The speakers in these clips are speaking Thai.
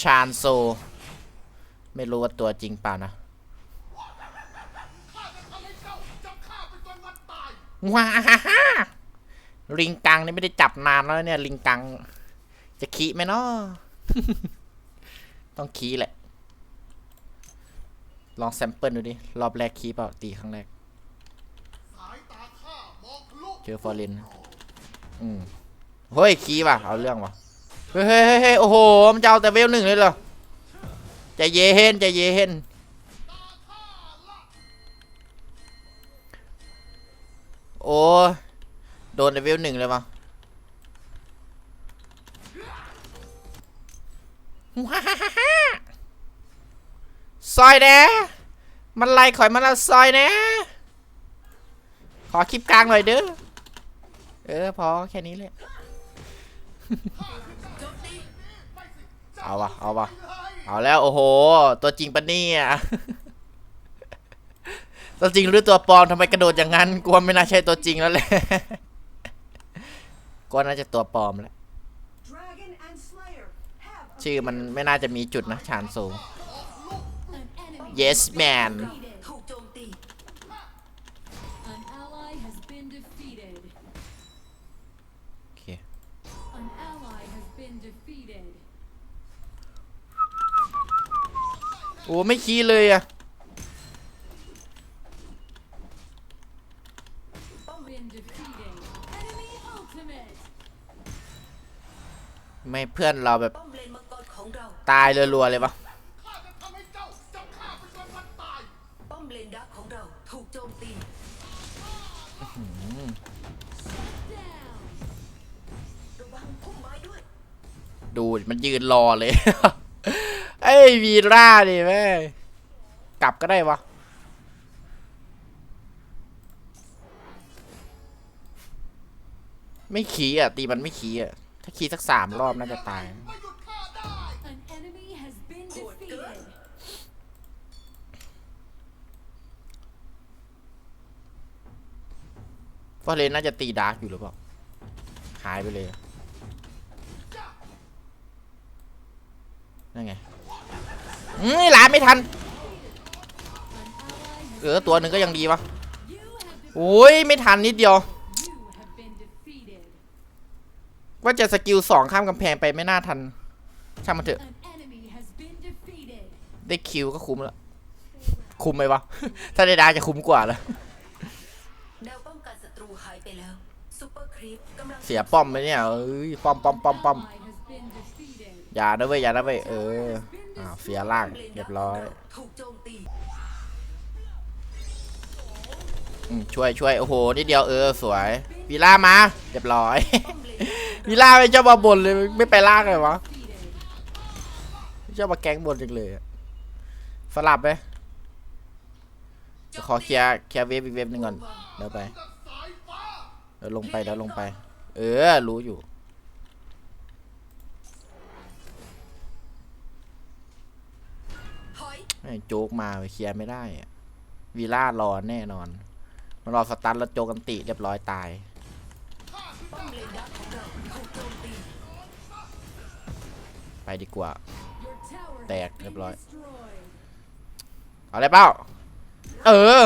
ชานโซ ไม่รู้ว่าตัวจริงเปล่านะว้าฮ่าฮ่าลิงกังนี่ไม่ได้จับนานแล้วเนี่ย ลิงกัง จะขี้ไหมเนาะต้องขี้แหละ ลองแซมเปิลดูดิ รอบแรกขี้เปล่าตีครั้งแรก เจอฟอร์เรนอืมเฮ้ยขี้ป่ะ เอาเรื่องว่ะ เฮ้ยเฮ้ยเฮ้โอ้โห มันจะเอาแต่เวลหนึ่งเลยเหรอใจเย็นใจเย็นโอ้โดนในเวลหนึ่งเลยมั้งว้าฮ่าฮ่าฮ่าซอยแนะมันไล่ข่อยมันละซอยแนะขอคลิปกลางหน่อยเด้อ เออ พอแค่นี้เลย เอาวะเอาวะเอาแล้วโอ้โห ตัวจริงปะเนี่ยตัวจริงหรือตัวปลอมทำไมกระโดดอย่างนั้นกลัวไม่น่าใช่ตัวจริงแล้วแหละกลัวน่าจะตัวปลอมแหละ Dragon and Slayer have ชื่อมันไม่น่าจะมีจุดนะชานโซ An enemy yes man โอ้ไม่คีเลยอะ Been defeated. Enemy ultimate. ไม่เพื่อนเราแบบป้อมเลนมังกรของเราตายรัวๆเลยวะป้อมเลนดักของเราถูกโจมตี Down. ระวังพุ่มไม้ด้วยดูดิมันยืนรอเลย ไอ้ยวีร่าดิแม่งกลับก็ได้วะไม่ขี่อะ ตีมันไม่ขี่อะ ถ้าขี่สักสามรอบน่าจะตาย An enemy has been defeated. ฟอเรนน่าจะตีดาร์กอยู่หรือเปล่า หายไปเลยอะนั่นไง อืมหลานไม่ทัน An ally เออตัวหนึ่งก็ยังดีวะ you have de- โอ้ยไม่ทันนิดเดียว you have been defeated. ว่าจะสกิลสองข้ามกำแพงไปไม่น่าทัน ช่างมันเถอะ An enemy has been defeated. ได้คิวก็คุ้มแล้ว คุ้มไหมวะ ถ้าได้ดาร์กจะคุ้มกว่าแล้วแนวป้องกันศัตรูหายไปแล้วซูเปอร์ครีปกำลังเสียป้อมไหมเนี่ยเอ้ยป้อมป้อมป้อมป้อม อย่านะเว้ยอย่านะเว้ยเอออ้าวเสียล่างเรียบร้อยช่วยช่วยโอ้โหนิดเดียวเออสวยวีล่ามาเรียบร้อยวีล่าไม่ชอบมาบ่นเลยไม่ไปล่างเลยวะชอบมาแก๊งบ่นจังเลยสลับไหมขอเคลียร์เคลียร์เวฟอีกเวฟหนึ่งก่อนเดี๋ยวไปเดี๋ยวลงไปเดี๋ยวลงไป เออรู้อยู่ ถอย ไอ้ โจ๊กมาเคลียร์ไม่ได้วีล่ารอแน่นอนมารอสตันแล้วโจกันติเรียบร้อยตาย ไปดีกว่า แตกเรียบร้อย เอาเลยเปล่าเออ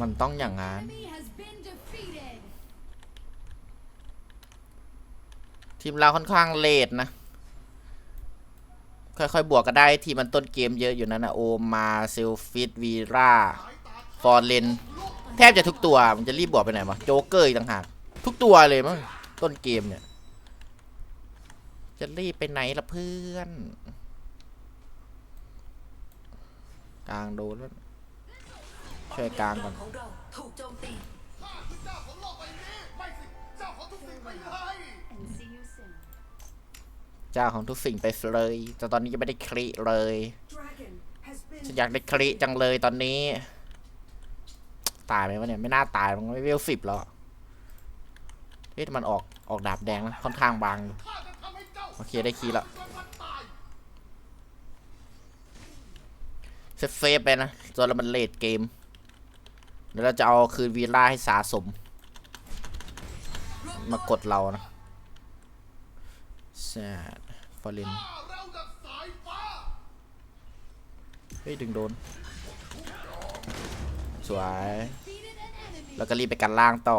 มันต้องอย่างนั้นทีมเราค่อนข้างเลทนะ ค่อยๆ บวกก็ได้ทีมมันต้นเกมเยอะอยู่นั่นนะโอมาเซลฟิตวีราฟอร์เรนแทบจะทุกตัวมันจะรีบบวกไปไหนวะโจ๊กเกอร์อีกต่างหากทุกตัวเลยมั้งต้นเกมเนี่ย จะรีบไปไหนล่ะเพื่อน กลางโดนแล้วช่วยกลางก่อนของเราถูกโจมตี And see you soon. เจ้าของทุกสิ่งไปเลย แต่ตอนนี้ยังไม่ได้คลิเลย Dragon has been ฉันอยากได้คลิจังเลยตอนนี้ ตายไหมวะเนี่ยไม่น่าตายมันไม่เวลสิบแล้วเฮ้ยแต่มันออกออกดาบแดงนะค่อนข้างบางอยู่โอเคได้คีย์แล้วเซฟเซฟไปนะจนแล้วมันเลดเกม เดี๋ยวเราจะเอาคืนวีล่าให้สะสม มากดเรานะ แซดฟอร์เรนเฮ้ย ดึงโดน สวย แล้วก็รีบไปกันล่างต่อ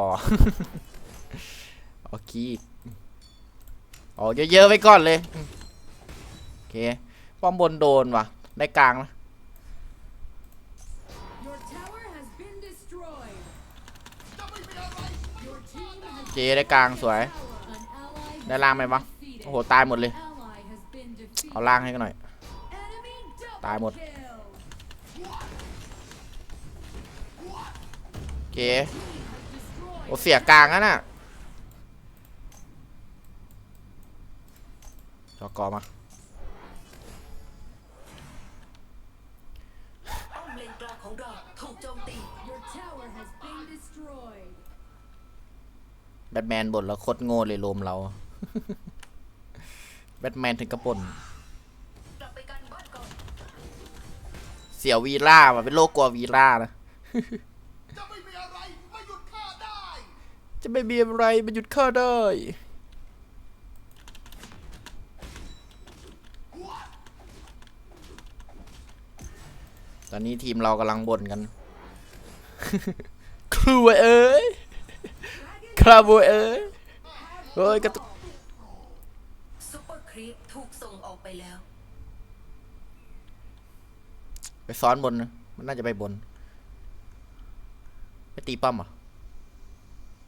โอเคอ๋อเยอะๆไว้ก่อนเลย โอเค ป้อมบนโดนว่ะ ได้กลางนะโอเคได้กลางสวย ได้ล่างไหมวะ โอ้โห ตายหมดเลย ally has been defeated. เอาล่างให้กันหน่อย Enemy double ตายหมด kill. โอเค Destroyed โอ้เสียกลางนั่นน่ะจอกอมาป้อมเลนกลางของเราถูกโจมตี Your tower has been destroyed. แบทแมนบ่นแล้วโคตรโง่เลยโลมเรา แบทแมนถึงกระป่นกลับไปกันบ้านก่อนเสียววีล่ามาเป็นโลกกลัววีล่านะจะไม่มีอะไรมาหยุดข้าได้ จะไม่มีอะไรมาหยุดข้าได้ตอนนี้ทีมเรากำลังบ่นกัน ครูเอ้ยคราบเอ้ยเฮ้ยกระตุกซุปเปอ ร์ครีปถูกส่งออกไปแล้ว ไปซ้อนบนนะมันน่าจะไปบน ไปตีป้อมเหรอ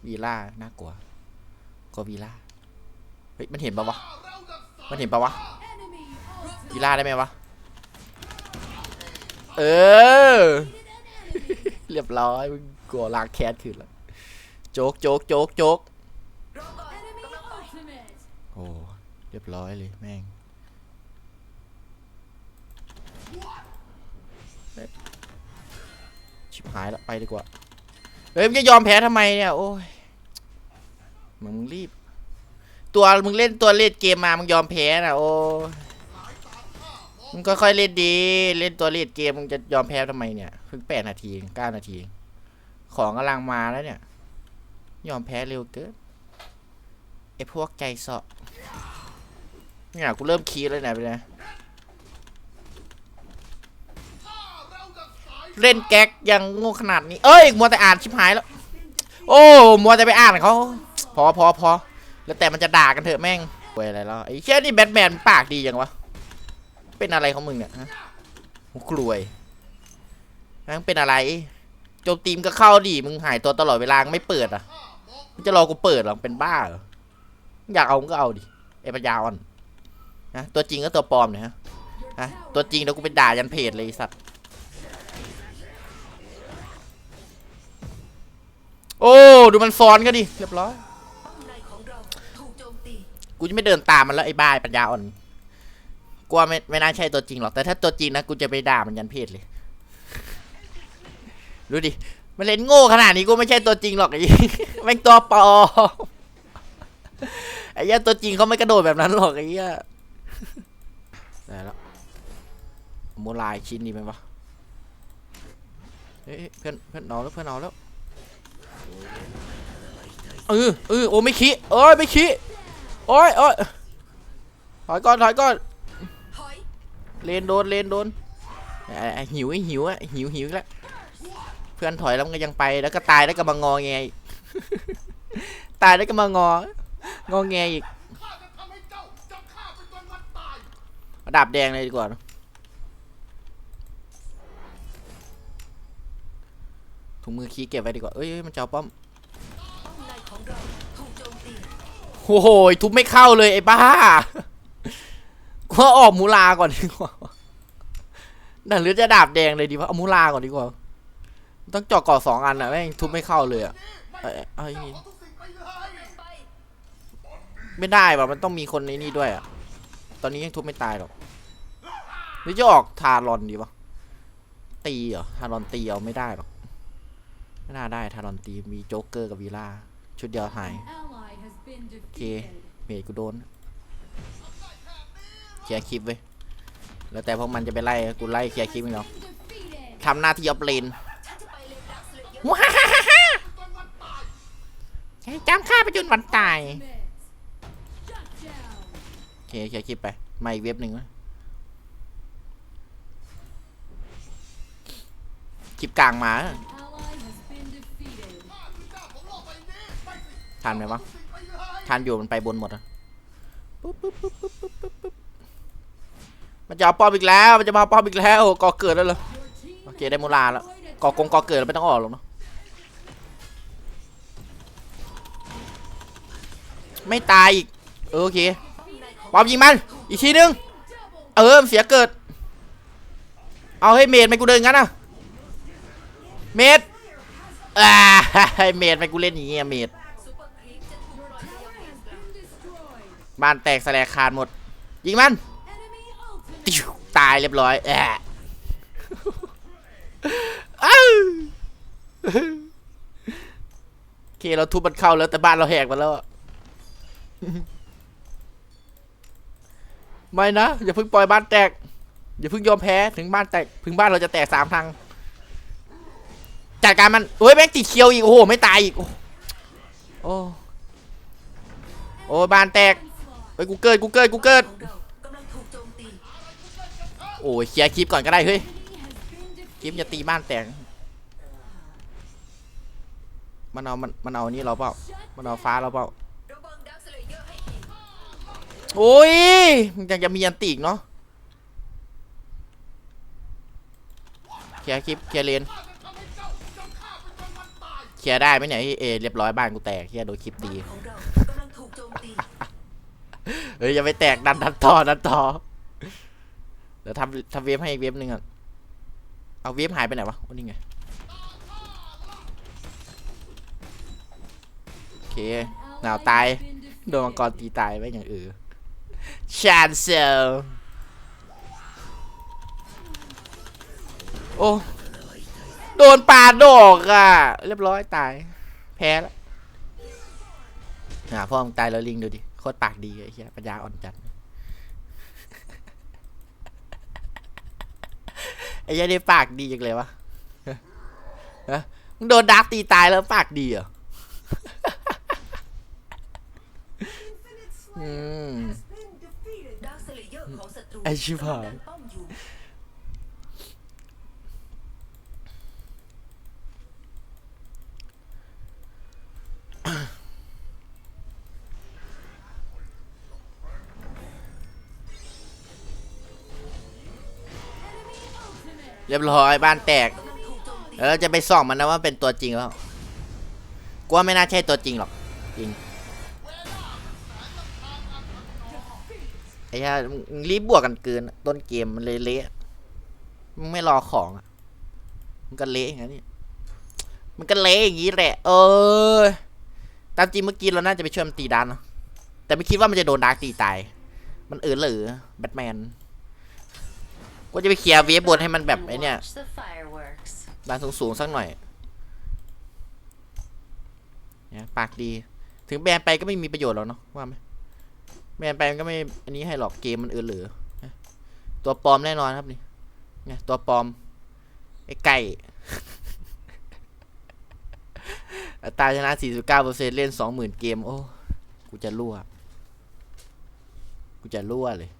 วีล่าน่ากลัวกลัววีล่าเฮ้ยมันเห็นปะวะ มันเห็นปะวะ Enemy ultimate. วีล่าได้ไหมวะ เออ เรียบร้อยมึงกลัวลากแคสคืนละโจ๊กโจ๊กโจ๊กโจ๊กรอก่อน Enemy กำลังไป ultimate. โอ้ เรียบร้อยเลยแม่งชิบหายล้วไปดีกว่า เฮ้ยมึงจะยอมแพ้ทำไมเนี่ย โอ้ย มึงรีบ ตัวมึงเล่นตัวเล่นเกมมามึงยอมแพ้นะโอ้ยมึงค่อยๆเล่นดี เล่นตัวเล่นเกมมึงจะยอมแพ้ทำไมเนี่ยเพิ่งแปดนาทีเก้านาที ของกำลังมาแล้วเนี่ย ยอมแพ้เร็วเกินไอพวกใจเสาะ เนี่ยกูเริ่มคีดเลยเนี่ยไปเลยเล่นแก๊กยังโง่ขนาดนี้ เอ้ยมัวแต่อ่านชิบหายแล้ว โอ้มัวแต่ไปอ่านเขาพอพอพอแล้วแต่มันจะด่ากันเถอะแม่งป่วยอะไรแล้วไอ้เชี่ยนี่แบทแมนปากดียังวะเป็นอะไรของมึงเนี่ยฮะกลวยมึงเป็นอะไรโจมตีมก็เข้าดิมึงหายตัวตลอดเวลาไม่เปิดอะมึงจะรอกูเปิดหรอเป็นบ้าเหรออยากเอาก็เอาดิไอ้ปัญญาอ่อน นะตัวจริงก็ตัวปลอมเนี่ยฮะ Your ฮะตัวจริงเดี๋ยวกูไปด่ายันเพจเลยสัตว์โอ้ดูมันซ้อนก็ดิเรียบร้อยกูจะไม่เดินตามมันแล้วไอ้บ้าปัญญาอ่อนกูว่าไม่ไม่น่าใช่ตัวจริงหรอกแต่ถ้าตัวจริงนะกูจะไปด่ามันยันเพจเลยดูดิมันเล่นโง่ขนาดนี้กูไม่ใช่ตัวจริงหรอกไอ้แม่งตัวปลอมไอ้เหี้ยตัวจริงเขาไม่กระโดดแบบนั้นหรอกไอ้เหี้ย ได้แล้วโมลายชิ้นดีไหมวะเอ้ยเพื่อนเพื่อนเอาแล้วเพื่อนเอาแล้วเออเออโอ้ไม่ขี้เอ้ยไม่ขี้โอ้ยโอ้ยถอยก่อนถอยก่อนเลนโดนเลนโดนไอ้ไอ้หิวหิวอะหิวหิวแล้วเพื่อนถอยแล้วก็ยังไปแล้วก็ตายแล้วก็มางอแงตายแล้วก็มางองอแงอีก ดาบแดงเลยดีกว่าถุงมือขี้เก็บไว้ดีกว่าเอ้ยมันเอาป้อมป้อมโอ้โหทุบไม่เข้าเลยไอ้บ้ากูว่าออกมูลาก่อนดีกว่านั่นหรือจะดาบแดงเลยดีวะเอามูลาก่อนดีกว่า ต้องเจาะก่อสองอันอะแม่งทุบไม่เข้าเลยอะเอ้ไปเลยไปไม่ได้ว่ะมันต้องมีคนในนี่ด้วยอะตอนนี้ยังทุบไม่ตายหรอก หรือจะออกทารอนดีวะตีเหรอทารอนตีเอาไม่ได้หรอกไม่น่าได้ทารอนตีมีโจ๊กเกอร์กับวีล่าชุดเดียวหายโอเคเมย์กูโดนเคลียร์คลิปเว้แล้วแต่พวกมันจะไปไล่กูไล่เคลียร์คลิปมึงเนาะทำหน้าที่ออฟเลนฉันจะไปเลนดัว้าฮ่าฮ่าฮ่าจนวันตายจำข้าไปจนวันตายโอเคเคเคลียร์คลิปไปมาอีกเว็บหนึ่งนะ คลิปกลางมา An ally has been defeated. ข้านไม่สิทันไหมวะสิ่งทันอยู่มันไปบนหมดอะมันจะเอาป้อมอีกแล้ว มันจะมาป้อมอีกแล้วก่อเกิดแล้วเหรอโอเคได้มูลาแล้วก่อกงก่อเกิดแล้วไม่ต้องออกหรอกเนาะไม่ตายอีกเออโอเคป้อมยิงมันอีกทีนึงเออเสียเกิด เอาให้เมดไม่กูเดินงั้นอะ เมดอ่า ให้ เมดไม่กูเล่นอย่างเงี้ยเมดบ้านแตกแสลกขาดหมด ยิงมัน ตายเรียบร้อยแอะอ้โอเคเราทุบมันเข้าแล้วแต่บ้านเราแหกมาแล้วไม่นะ อย่าเพิ่งปล่อยบ้านแตก อย่าเพิ่งยอมแพ้ถึงบ้านแตกถึงบ้านเราจะแตกสามทาง จัดการมันเฮ้ยแม่งติดเคียวอีก โอ้โห ไม่ตายอีก โอ้โอ้โอ้บานแตกเฮ้ยกูเกิดกูเกิดกูเกิดของเรากำลังถูกโอ้ยเคลียร์คลิปก่อนก็ได้เฮ้ยคลิปจะตีบ้านแตกมันเอามันมันเอานี่เราเปล่ามันเอาฟ้าเราเปล่าโอ้ยมันยังจะมีอันติอีกเนาะเคลียร์คลิปเคลียร์เลน เคลียร์ได้ไหมเนี่ยเอเรียบร้อยบ้านกูแตกเคลียร์โดนคลิปตีของเรากำลังถูกโจมตีเฮ้ยอย่าไปแตกดันดันต่อดันต่อเดี๋ยวทำทำเวฟให้อีกเวฟหนึ่งอะเอาเวฟหายไปไหนวะโอ้นี่ไงโอเคหนาวตายโดนมังกรตีตายไว้อย่างเออชานเซลโอ้ โดนปาดอกอะ เรียบร้อยตาย แพ้แล้วอ่าพ่อมึงตายแล้วลิงดูดิ โคตรปากดีเลยไอ้เหี้ยปัญญาอ่อนจัดไอ้เหี้ยนี่ปากดีจังเลยวะฮะมึงโดนดักตีตายแล้วปากดีเหรอ Infinite อื Slayer ม has been defeated. ดักสเลเยอร์ของศัตรูไอ้ชิบหาย เรียบร้อยบ้านแตกแล้วเราจะไปส่องมันนะว่าเป็นตัวจริงแล้วกูว่าไม่น่าใช่ตัวจริงหรอกจริงไอ้ยมึงรีบบวกกันเกิน ต้นเกมมันเลยเละมึงไม่รอของอะมันก็เละอย่างนี้มันก็เละอย่างนี้แหละ เออตามจริงเมื่อกี้เราน่าจะไปช่วยมันตีดันนอะแต่ไม่คิดว่ามันจะโดนดาร์กตีตาย มันเออหลือแบทแมน ก็จะไปเคลียร์เวฟบนให้มันแบบไอ้เนี่ย Watch the fireworks ดันสูงสูงๆสักหน่อยเนี่ยปากดี ถึงแบนไปก็ไม่มีประโยชน์หรอกเนาะว่าไหมแบนไปมันก็ไม่อันนี้ให้หรอกเกมมันเออเหลือนะตัวปลอมแน่นอนครับนี่เนี่ยตัวปลอมไอ้ไก่อัตราชนะ 49%เล่น 20,000 เกม โอ้ กูจะรั่ว กูจะรั่วเลย